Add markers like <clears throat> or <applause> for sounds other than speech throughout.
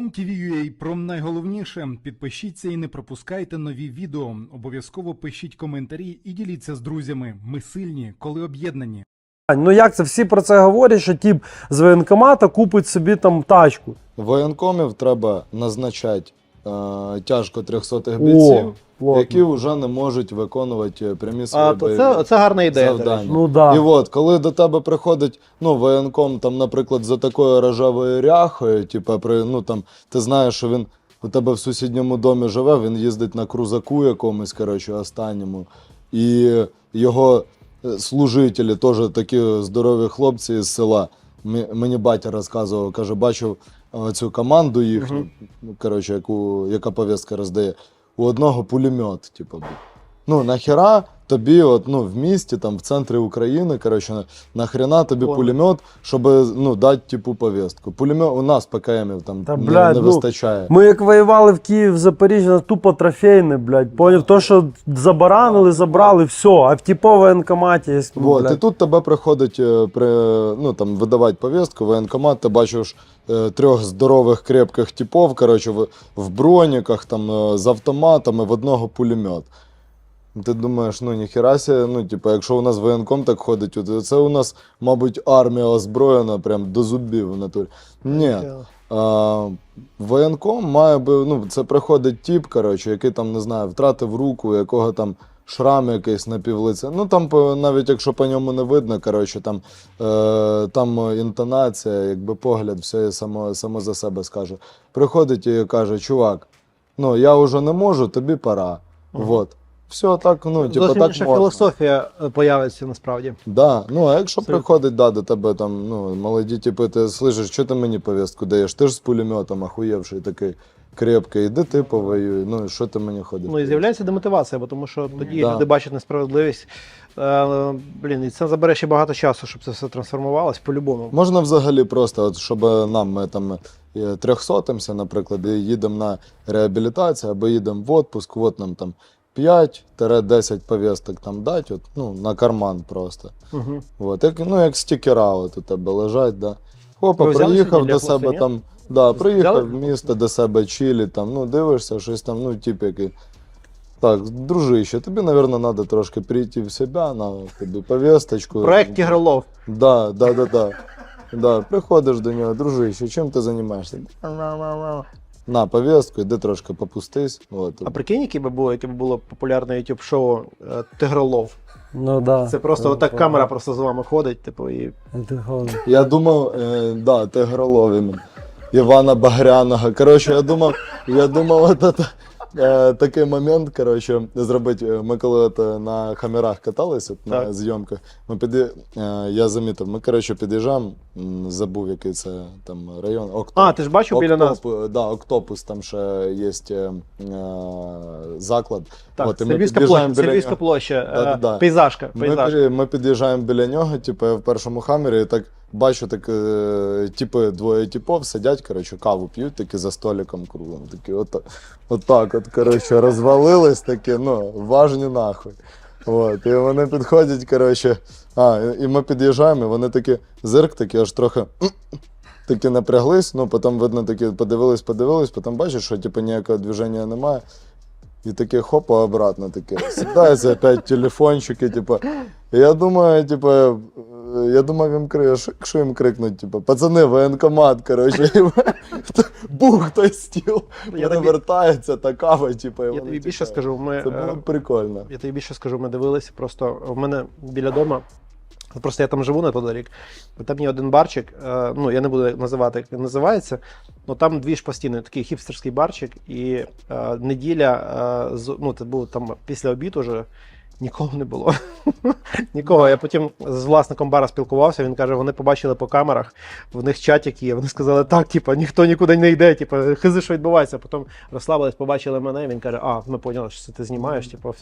OMTV.ua про найголовніше. Підпишіться і не пропускайте нові відео. Обов'язково пишіть коментарі і діліться з друзями. Ми сильні, коли об'єднані. Ну як це? Всі про це говорять, що тіп з воєнкомата купить собі там тачку. Воєнкомів треба назначати е, тяжко 300 бійців, плотно. які вже не можуть виконувати прямі свої А, то бойові це, це гарна ідея. до завдання. речі. Ну да. І от, коли до тебе приходить ну, воєнком, там, наприклад, за такою рожевою ряхою, типу, при, ну, там, ти знаєш, що він у тебе в сусідньому домі живе, він їздить на крузаку якомусь, коротше, останньому. І його е, служителі, теж такі здорові хлопці з села. Мені батя розказував, каже, бачив е, цю команду їхню, ну, коротше, яку, яка пов'язка роздає. У одного пулемет, типу, був. Ну, нахера тобі, от, ну, в місті, там, в центрі України, коротше, нахрена тобі Понял. пулемет, щоб ну, дати типу повістку. Пулемет у нас ПКМів там Та, не, блядь, не ну, вистачає. Ми як воювали в Київ, в Запоріжжя, тупо трофейне, блядь. Поняв, то, що забаранили, забрали, все. А в типу воєнкоматі є. ну, Вот, і блядь. тут тебе приходить е, при, ну, там, видавати повістку, воєнкомат, ти бачиш е, трьох здорових крепких типов, коротше, в, в броніках, там, е, з автоматами, в одного пулемет. Ти думаєш, ну ніхера сі, ну, типу, якщо у нас воєнком так ходить, от це у нас, мабуть, армія озброєна прям до зубів в натурі. Ні. А, воєнком має би, ну, це приходить тіп, коротше, який там, не знаю, втратив руку, якого там шрам якийсь на півлиця. Ну там навіть якщо по ньому не видно, коротше, там, е, там інтонація, якби погляд, все само, само за себе скаже. Приходить і каже, чувак, ну я вже не можу, тобі пора. Вот. Все так, ну, типу, Зовсім так інша можна. філософія е, появиться насправді. Да, ну а якщо Це- приходить да, до тебе там, ну, молоді типи, ти слышиш, що ти мені повістку даєш? Ти ж з пулеметом охуєвший такий крепкий, іди ти повоюй. Ну, і що ти мені ходиш? Ну і з'являється демотивація, бо тому що тоді Да. люди бачать несправедливість. Е, блін, і це забере ще багато часу, щоб це все трансформувалось по-любому. Можна взагалі просто, от, щоб нам ми там е, трьохсотимся, наприклад, і їдемо на реабілітацію або їдемо в отпуск, от нам там 5-10 повісток там дать, от, ну, на карман просто. Угу. От, як, ну, як стікера от у тебе лежать, да. Хопа, Ви взяли приїхав до себе там. Да, приїхав в місто до себе чилі, там, ну, дивишся, щось там, ну, тип який. Так, дружище, тобі, мабуть, треба трошки прийти в себе, на тобі повісточку. Проект Тігролов. Да, да, да, да. Да, приходиш до нього, дружище, чим ти займаєшся? На повістку, йди трошки попустись. От. А прикинь, яке би було, яке б було популярне YouTube шоу е, Тигролов. Ну да. Це просто отак камера просто з вами ходить, типу, і Я думав, е, да, Тигролов іменно. Івана Багряного. Коротше, я думав, я думав, от, от, е, такий момент, коротше, зробити. Е, Ми коли от, е, на хамерах каталися от, на Так. зйомках, ми піді... е, я замітив, ми коротше, під'їжджаємо, м, забув, який це там район. Октоп. А, ти ж бачив біля нас? Октоп, Да, Октопус, там ще є е, е, заклад. Так, і ми Львівська під'їжджаємо площа, біля нього. площа, е, Да-да-да. пейзажка. Ми, пі- ми під'їжджаємо біля нього, типу, я в першому хамері, і так бачу, так, е, типи, двоє типов сидять, коротше, каву п'ють такі за столиком круглим. Такі, от, от так, от, коротше, розвалились такі, ну, важні нахуй. От, і вони підходять, коротше, а, і ми під'їжджаємо, і вони такі зирк, такі аж трохи. <clears throat> Такі напряглись, ну потім видно, такі подивились, подивились, потім бачиш, що типу, ніякого движення немає. І таке хопа обратно таке. Сідаються опять телефончики, типу. Я думаю, типу, я думав, їм кри... що- що їм крикнуть, типу, пацани, воєнкомат, коротше, бух той стіл. Вони тобі- вертаються, та кава, типу, і Я вони тобі більше тікають. скажу, ми, Це було е, б прикольно. я тобі більше скажу, ми дивилися, просто в мене біля дома. Просто я там живу неподалік. і Там є один барчик, е, ну я не буду називати, як він називається. Ну там дві ж постійно, такий хіпстерський барчик, і е, неділя, е, ну це було там після обіду вже. Нікого не було. <laughs> Нікого. Я потім з власником бара спілкувався. Він каже, вони побачили по камерах, в них чатик є. Вони сказали, так, типу, ніхто нікуди не йде, типу, хизи, що відбувається. Потім розслабились, побачили мене. Він каже, а, ми поняли, що це ти знімаєш. Типу.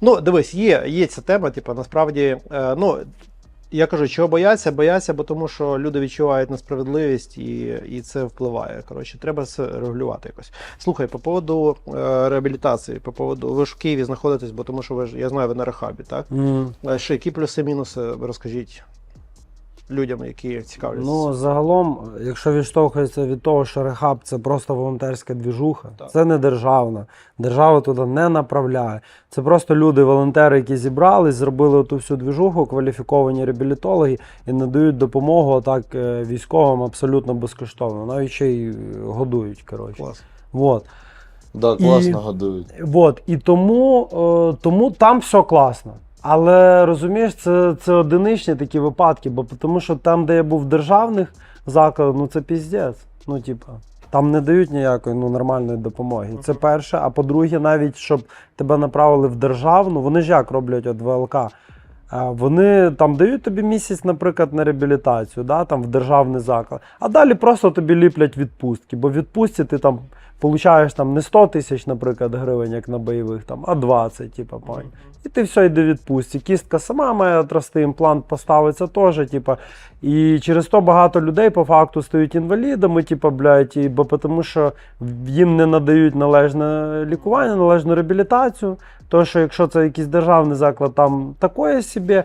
Ну, дивись, є, є ця тема, типу, насправді, е, ну. Я кажу, чого бояться? Бояться, бо тому що люди відчувають несправедливість і, і це впливає. Коротше, треба це регулювати якось. Слухай, по поводу е, реабілітації, по поводу ви ж в Києві знаходитесь, бо тому що ви ж я знаю, ви на рехабі, так? Е, Ще які плюси, мінуси, розкажіть. Людям, які цікавляться. Ну, загалом, якщо відштовхується від того, що рехаб це просто волонтерська двіжуха, Так. це не державна. Держава туди не направляє. Це просто люди, волонтери, які зібрались, зробили ту всю двіжуху, кваліфіковані реабілітологи і надають допомогу так е, військовим абсолютно безкоштовно. Навіть ще й е, годують. Коротше. Клас. Вот. Да, І- годують. Вот. І тому, е, тому там все класно. Але розумієш, це, це одиничні такі випадки, бо тому що там, де я був в державних закладах, ну це піздець. Ну, типа, там не дають ніякої ну, нормальної допомоги. Це перше. А по-друге, навіть щоб тебе направили в державну, вони ж як роблять от ВЛК. Е, Вони там дають тобі місяць, наприклад, на реабілітацію, да, там в державний заклад, а далі просто тобі ліплять відпустки, бо відпустці ти там получаєш там не 100 тисяч, наприклад, гривень, як на бойових, там, а 20, типа, пань. І ти все йде відпустці. Кістка сама має отрасти, імплант поставиться теж, типа. І через то багато людей по факту стають інвалідами, типа, блядь, бо тому що їм не надають належне лікування, належну реабілітацію. То, що якщо це якийсь державний заклад, там такое собі. Е,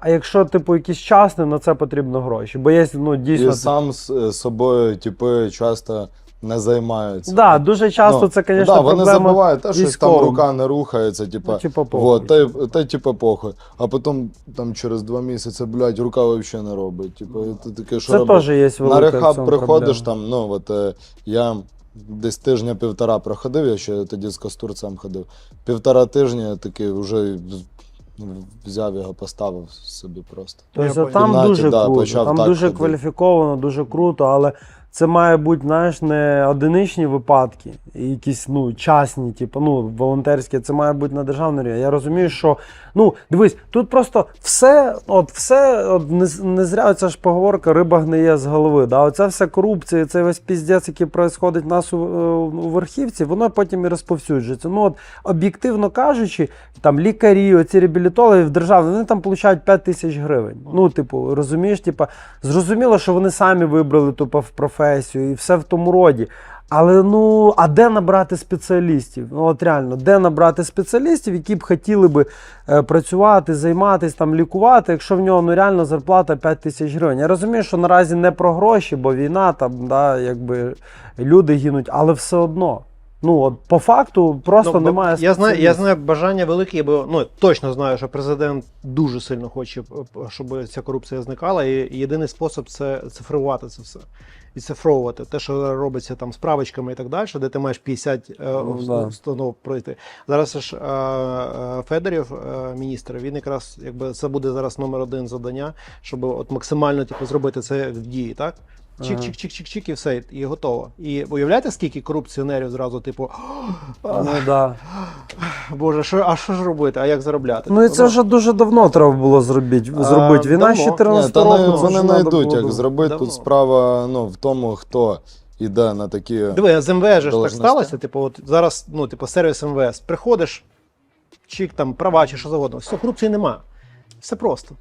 а якщо, типу, якийсь частний, на це потрібно гроші. Бо є, ну, дійсно. І сам з е, собою, типи, часто не займаються. Да, дуже часто Ну, це, звісно, да, вони проблема. забувають, те, щось там військовим. рука не рухається, типа. Ну, типа, похуй. Вот, та, й- та й типа похуй. А потім там через два місяці, блядь, рука взагалі не робить. Типа, і ти таке, що Це робити? теж є велика На в рехаб цьому приходиш проблема. там, ну от е, я десь тижня-півтора проходив, я ще тоді з кастурцем ходив. Півтора тижня такий вже взяв його, поставив собі просто. Тобто Я там понял. дуже Да, круто, почав там так дуже ходити. кваліфіковано, дуже круто, але це має бути, знаєш, не одиничні випадки, якісь ну, частні, типу, ну, волонтерські, це має бути на державній рівні. Я розумію, що ну, дивись, тут просто все, от все, от не, не зря ця ж поговорка риба гниє з голови. Да? Оця вся корупція, цей весь піздець, який відбувається в нас у, е, у верхівці, воно потім і розповсюджується. Ну, от, об'єктивно кажучи, там лікарі, оці реабілітологи в державі, вони там получають 5 тисяч гривень. Ну, типу, розумієш, типу, зрозуміло, що вони самі вибрали ту пов- професію і все в тому роді. Але ну, а де набрати спеціалістів? Ну, от реально, де набрати спеціалістів, які б хотіли би е, працювати, займатися, там, лікувати, якщо в нього ну, реально зарплата 5 тисяч гривень. Я розумію, що наразі не про гроші, бо війна, там, да, якби люди гинуть, але все одно. Ну, от по факту просто Ну, немає я знаю, я знаю бажання велике, бо ну точно знаю, що президент дуже сильно хоче, е, щоб ця корупція зникала. І єдиний спосіб це цифрувати це все. Відцифровувати те, що робиться там з правочками і так далі, де ти маєш 50 е, Ну, ус- да. установ пройти. Зараз ж е, е, Федорів, е, міністр, він якраз якби це буде зараз номер один завдання, щоб от максимально типу, зробити це в дії, так? Чик-чик-чик-чик-чик, і все, і готово. І уявляєте, скільки корупціонерів зразу, типу, Ну, да. Боже, що, а що ж робити? А як заробляти? ну і це вже дуже давно треба було зробити. Зробити. Війна Ні, 14 та року. вони знайдуть, як зробити. Давно. Тут справа ну, в тому, хто йде на такі. Диви, з МВС же ж так сталося. Типу, от зараз, ну, типу, сервіс МВС. Приходиш, чик там права чи що завгодно. Все, корупції нема. Все просто.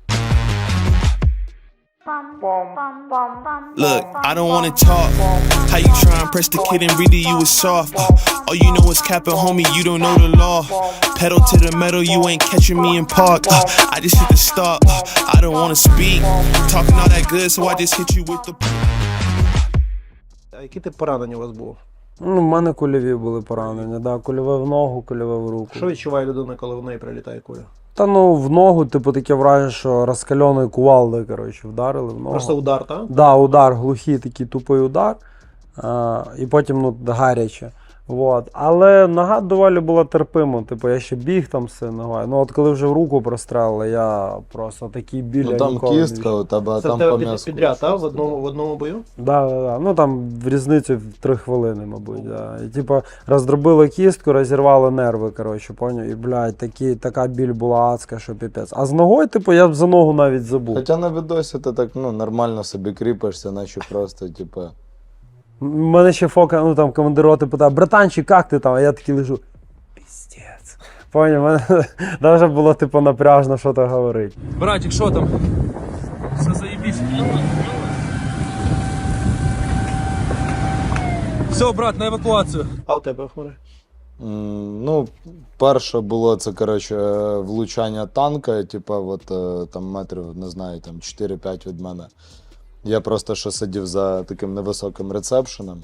Look, I don't wanna talk. How you try and press the kid and really you was soft. Uh, all you know is capping, homie, you don't know the law. Pedal to the metal, you ain't catching me in park. Uh, I just hit the stop. Uh, I don't wanna speak. Talking all that good, so I just hit you with the. А які ти поранення у вас було? Ну, в мене кульові були поранення, да, кульове в ногу, кульове в руку. Що відчуває людина, коли в неї прилітає куля? Та ну в ногу, типу, таке враження, що розкальоною кувалдою, коротше, вдарили в ногу. Просто удар, так? Да, удар, глухий такий тупий удар. А, і потім ну, гаряче. Вот. Але нога доволі була терпима. Типу, я ще біг там все ногою. Ну от коли вже в руку прострелили, я просто такий біль. Ну там ніколи не кістка у тебе, Це там в тебе під, підряд, так? В одному, в одному бою? Да, да, да. Ну там в різницю в три хвилини, мабуть. Да. І типу роздробило кістку, розірвало нерви, коротше, поняв? І, блядь, такі, така біль була адська, що піпець. А з ногою, типу, я б за ногу навіть забув. Хоча на відосі ти так ну, нормально собі кріпишся, наче просто, типу. У мене ще фока, ну там командир роти питав, братанчик, як ти там? А я такий лежу. Піздець. Поняв, мене <laughs> навіть було типу напряжно що то говорити. Братик, що там? Все заебись. Все, брат, на евакуацію. А у тебе хмари? М, Ну, перше було це, коротше, влучання танка, типа, от е, там метрів, не знаю, там 4-5 від мене. Я просто ще сидів за таким невисоким рецепшеном.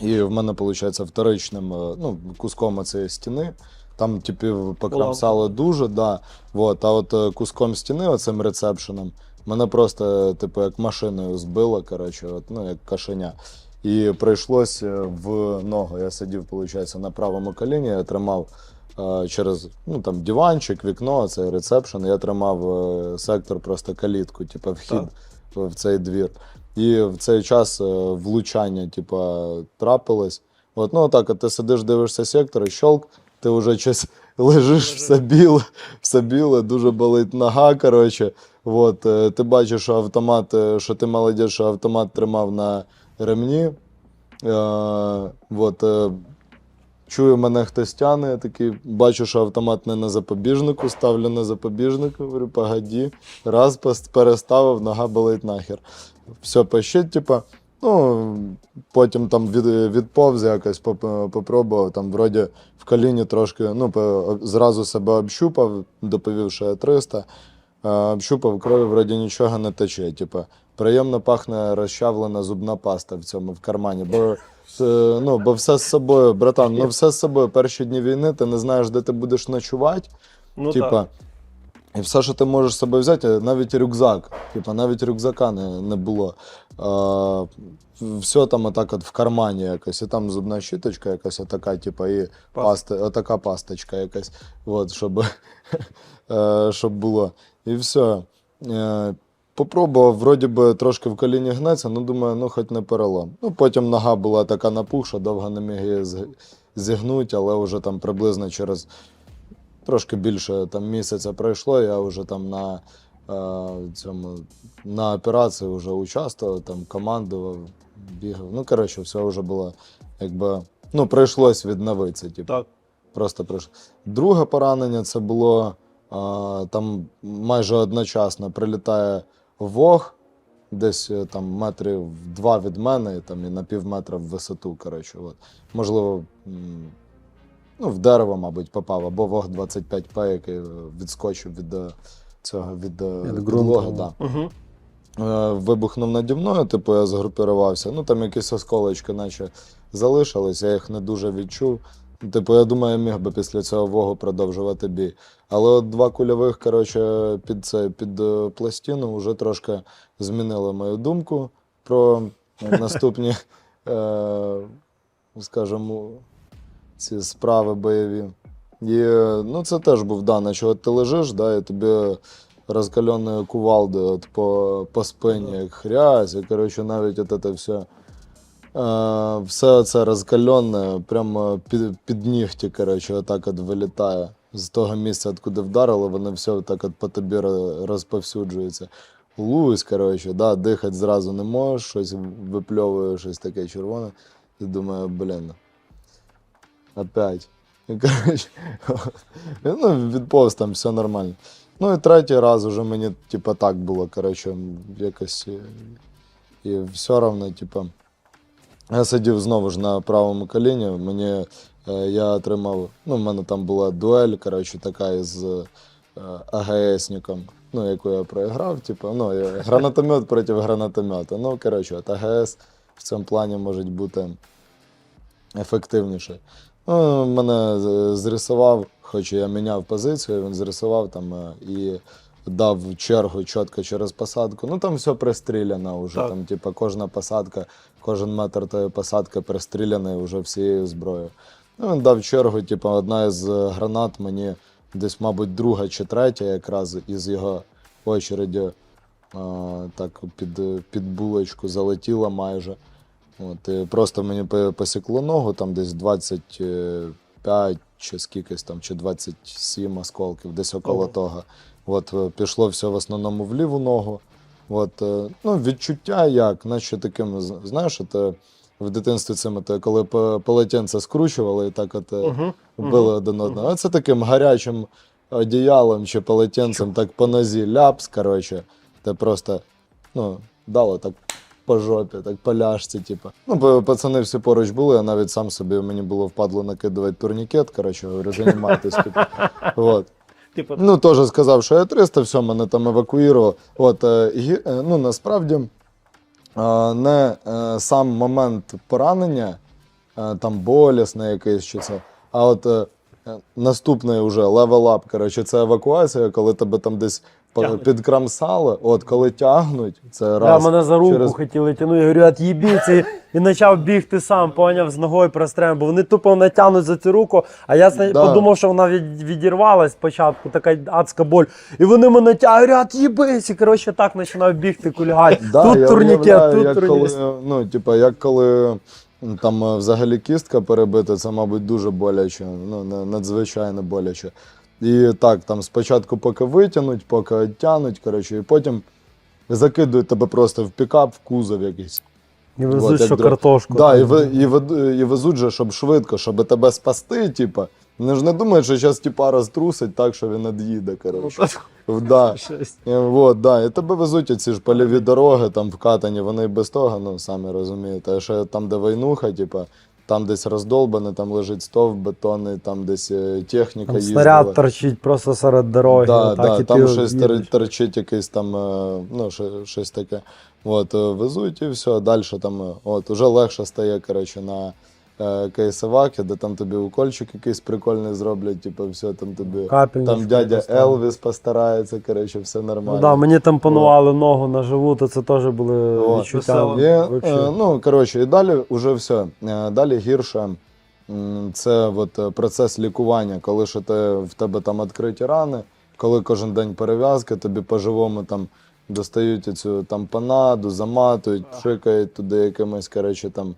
І в мене, виходить, вторичним е, ну, куском цієї стіни. Там, типу, покромсало дуже, да. Вот, а от е, куском стіни, оцим рецепшеном, мене просто, типу, як машиною збило, коротше, от, ну, як кошеня. І прийшлось е, в ногу. Я сидів, виходить, на правому коліні, я тримав е, через ну, там, диванчик, вікно, цей рецепшн, я тримав е, сектор, просто калітку, типу, вхід в в цей двір. І в цей час е, влучання, типу, трапилось. От, ну, так, от ти сидиш, дивишся сектор, і щолк, ти вже щось <laughs> лежиш все біле, все біле, дуже болить нога. Коротше. От, е, ти бачиш, що автомат, е, що ти молодець, що автомат тримав на ремні. Е, от, чую, мене хтось тяне, я такий бачу, що автомат не на запобіжнику, ставлю на запобіжник, говорю, погоді. Раз переставив, нога болить нахер. Все пощить, типа. Ну, потім там від, відповз якось, поп- попробував, там вроді в коліні трошки, ну, зразу себе общупав, доповів, що я 300. Е, Общупав крові, вроді нічого не тече. Типа, приємно пахне розчавлена зубна паста в цьому в кармані. Бо, ну, бо все з собою, братан, ну все з собою. Перші дні війни ти не знаєш, де ти будеш ночувати. Ну, типа, і все, що ти можеш з собою взяти, навіть рюкзак. Типа, навіть рюкзака не, не було. А, все там отак от в кармані якось. І там зубна щіточка якась отака, типа, і паста, отака пасточка якась. От, щоб, <laughs> е, щоб було. І все. Е, Попробував, вроді би трошки в коліні гнеться, ну думаю, ну хоч не перелом. Ну потім нога була така напухша, довго не міг її зігнути, але вже там приблизно через трошки більше там місяця пройшло, я вже там на е, цьому на операції вже участвував, там командував, бігав. Ну, коротше, все вже було якби. Ну, прийшлось відновитися. Типу. Так. Просто прийшло. Друге поранення це було а, там майже одночасно прилітає вог, десь е, там метрів два від мене, там і на пів метра в висоту. Коротше, от. Можливо, ну, в дерево, мабуть, попав, або вог 25П, який е, відскочив від е, цього від, Від підлоги. Да. Угу. Вибухнув наді мною, типу, я згрупірувався. Ну там якісь осколочки, наче залишились, я їх не дуже відчув. Типу, я думаю, я міг би після цього вогу продовжувати бій. Але от два кульових, коротше, під це, під е, пластину вже трошки змінили мою думку про <laughs> наступні, е, скажімо, ці справи бойові. І е, ну, це теж був да, от ти лежиш, да, і тобі розкаленою кувалдою от по, по спині, як хрязь, і коротше, навіть от це все. Е, все це розкалене, прямо під, під нігті, коротше, отак от вилітає. З того місця, откуди вдарило, воно все так от по тобі розповсюджується. Лусь, коротше, да, дихати зразу не можеш, щось випльовує, щось таке червоне. І думаю, блін, опять. І, коротше, <laughs> ну, відповз там все нормально. Ну і третій раз уже мені, типа, так було, коротше, якось. е, І все одно, типа. Я сидів знову ж на правому коліні. Мені е, я отримав. Ну, в мене там була дуель, коротше, така із е, АГСником, ну, яку я проіграв. Типу, ну, гранатомет проти гранатомета. Ну, коротше, от АГС в цьому плані може бути ефективніше. Ну, мене зрисував, хоч я міняв позицію, він зрисував там е, і дав чергу чітко через посадку. Ну там все пристріляно вже. Так. Там, типу, кожна посадка, кожен метр тої посадки пристріляний вже всією зброєю. Ну, він дав чергу, типу, одна із е, гранат мені десь, мабуть, друга чи третя, якраз із його очереді е, так під, під булочку залетіла майже. От, і просто мені посікло ногу, там десь 25 чи скількись там, чи 27 осколків, десь около Ого. того. От, е, пішло все в основному в ліву ногу. От, е, ну, відчуття як, наче таким, знаєш, от, е, в дитинстві цим, от, коли по- полотенце скручували і так от Угу. били один одного. А це таким гарячим одіялом чи полотенцем так по нозі ляпс, коротше. Ти просто ну, дало так по жопі, так по ляшці, типу. Ну, пацани всі поруч були, я навіть сам собі мені було впадло накидувати турнікет, коротше, говорю, займайтесь, типу. Вот. Типу, Ну, теж сказав, що я 300, все, мене там евакуював. От, е, е, ну, насправді, е, не сам момент поранення, там болісне якесь чи це, а от наступний level up, коротше, це евакуація, коли тебе там десь. Підкрамсали, от коли тягнуть, це Да, раз. мене за руку через- хотіли тягнути. Я говорю, от'їбіться. І, і почав бігти сам, поняв, з ногою прострем, бо вони тупо натягнуть за цю руку, а я Да. подумав, що вона від, відірвалась спочатку, така адська боль. І вони мене тягнуть, говорять, їбись. І коротше так починав бігти кульгать. Да, тут я турнікет, тут як турнікет. ну, типа, як коли там е, взагалі кістка перебита, це, мабуть, дуже боляче, ну, надзвичайно боляче. І так, там спочатку поки витягнуть, поки оттянуть, коротше, і потім закидують тебе просто в пікап, в кузов якийсь. І Вот, везуть, як що дро- картошку. Да, і, ви, і, вед- і везуть же, щоб швидко, щоб тебе спасти, типа. Вони ж не думають, що зараз типа розтрусить так, що він від'їде, коротше. Да. <laughs> Щось. І, от, да. і тебе везуть оці ж польові дороги, там вкатані, вони і без того, ну самі розумієте. А ще там, де войнуха, типа, там десь роздолбане, там лежить стовп бетонний, там десь е, техніка Там їздила. снаряд торчить просто серед дороги. Да, так, да, і там ти щось їдеш. тор- торчить якийсь там, е, ну, щось- таке. От, е, везуть і все, далі там, от, уже легше стає, коротше, на кейсоваки, де там тобі укольчик якийсь прикольний зроблять, типу, все, там тобі, Капельницю там дядя поставили. Елвіс постарається, коротше, все нормально. Ну, да, мені там панували ногу на живу, то це теж були О, відчуття. І, е, ну, коротше, і далі вже все. Е, Далі гірше. Це от е, процес лікування, коли що ти, в тебе там відкриті рани, коли кожен день перев'язки, тобі по-живому там достають цю там панаду, заматують, пшикають туди якимось, коротше, там.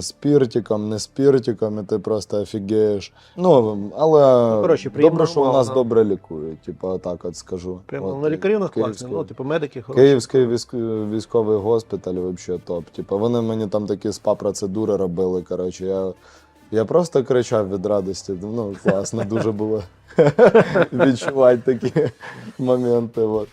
Спіртиком, не спіртиком, і ти просто офігієш. Ну, але Ну, коротше, добре, що в нас умова. добре лікують, типу, отак от скажу. Прямо От, на лікарі у нас класні, ну, типу, медики хороші. Київський військ- військовий госпіталь взагалі топ. Типу, вони мені там такі спа-процедури робили. Коротше, я, я просто кричав від радості. Ну, класно дуже було <laughs> відчувати такі моменти. От.